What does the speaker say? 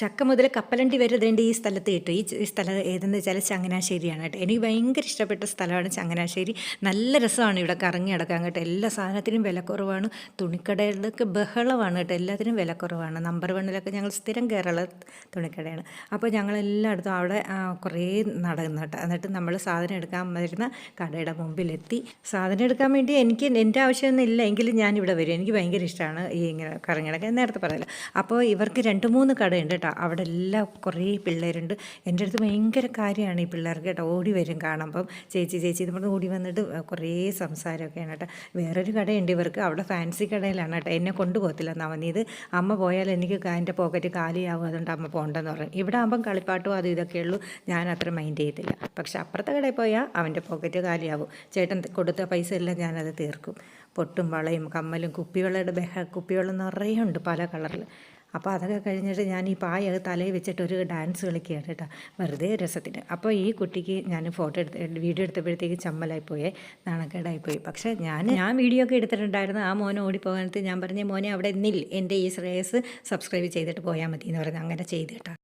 ചക്ക മുതൽ കപ്പലണ്ടി വരെ ഇതേണ്ട ഈ സ്ഥലത്ത് കിട്ടും. ഈ സ്ഥലം ഏതെന്ന് വെച്ചാൽ ചങ്ങനാശ്ശേരിയാണ് കേട്ടോ. എനിക്ക് ഭയങ്കര ഇഷ്ടപ്പെട്ട സ്ഥലമാണ് ചങ്ങനാശ്ശേരി. നല്ല രസമാണ് ഇവിടെ കറങ്ങി നടക്കാൻ കേട്ടോ. എല്ലാ സാധനത്തിനും വിലക്കുറവാണ്. തുണിക്കടകളിലൊക്കെ ബഹളമാണ് കേട്ടോ. എല്ലാത്തിനും വിലക്കുറവാണ്. നമ്പർ വണ്ണിലൊക്കെ ഞങ്ങൾ സ്ഥിരം കേരള തുണിക്കടയാണ്. അപ്പോൾ ഞങ്ങൾ എല്ലായിടത്തും അവിടെ കുറേ നടന്നു കേട്ടോ. എന്നിട്ട് നമ്മൾ സാധനം എടുക്കാൻ വരുന്ന കടയുടെ മുമ്പിലെത്തി. സാധനം എടുക്കാൻ വേണ്ടി എനിക്ക് എന്റെ ആവശ്യമൊന്നും ഇല്ല. എങ്കിലും ഞാനിവിടെ വരും. എനിക്ക് ഭയങ്കര ഇഷ്ടമാണ് ഈ ഇങ്ങനെ കറങ്ങി നടക്കാൻ. നേരത്തെ പറയല്ലോ അപ്പോൾ ഇവർക്ക് രണ്ട് മൂന്ന് കടയുണ്ട് കേട്ടോ. അവിടെ എല്ലാം കുറേ പിള്ളേരുണ്ട്. എന്റെ അടുത്ത് ഭയങ്കര കാര്യമാണ് ഈ പിള്ളേർക്ക് കേട്ടോ. ഓടി വരും കാണുമ്പം. ചേച്ചി ചേച്ചി നമ്മൾ ഓടി വന്നിട്ട് കുറേ സംസാരമൊക്കെയാണ് കേട്ടോ. വേറൊരു കടയുണ്ട് ഇവർക്ക്. അവിടെ ഫാൻസി കടയിലാണ് കേട്ടോ. എന്നെ കൊണ്ടുപോകത്തില്ല നവനീത് അമ്മ പോയാൽ എനിക്ക് എന്റെ പോക്കറ്റ് കാലിയാവും. അതുകൊണ്ട് അമ്മ പോകണ്ടെന്ന് പറയും ഇവിടെ ആകുമ്പം കളിപ്പാട്ടും അതും ഇതൊക്കെ ഉള്ളൂ. ഞാൻ അത്ര മൈൻഡ് ചെയ്തില്ല പക്ഷെ അപ്പുറത്തെ കടയിൽ പോയാൽ അവന്റെ പോക്കറ്റ് കാലിയാവും. ചേട്ടൻ കൊടുത്ത പൈസ എല്ലാം ഞാനത് തീർക്കും. പൊട്ടും വളയും കമ്മലും കുപ്പിവെള്ളയുടെ ബഹ കുപ്പിവെള്ളം നിറയെ ഉണ്ട് പല കളറിൽ അപ്പോൾ അതൊക്കെ കഴിഞ്ഞിട്ട് ഞാൻ ഈ പായ തലയിൽ വെച്ചിട്ട് ഒരു ഡാൻസ് കളിക്കുകയാണ് കേട്ടോ. വെറുതെ രസത്തിന്. അപ്പോൾ ഈ കുട്ടിക്ക് ഞാൻ ഫോട്ടോ എടുത്ത് വീഡിയോ എടുത്തപ്പോഴത്തേക്ക് ചമ്മലായി പോയേ നാണക്കേടായി പോയി പക്ഷേ ഞാൻ ഞാൻ വീഡിയോ ഒക്കെ എടുത്തിട്ടുണ്ടായിരുന്നു. ആ മോനെ ഓടിപ്പോകാനത്ത് ഞാൻ പറഞ്ഞ മോനെ അവിടെ നിൽ. എന്റെ ഈ ശ്രേയസ് സബ്സ്ക്രൈബ് ചെയ്തിട്ട് പോയാൽ മതി എന്ന് പറഞ്ഞു. അങ്ങനെ ചെയ്ത് കേട്ടോ.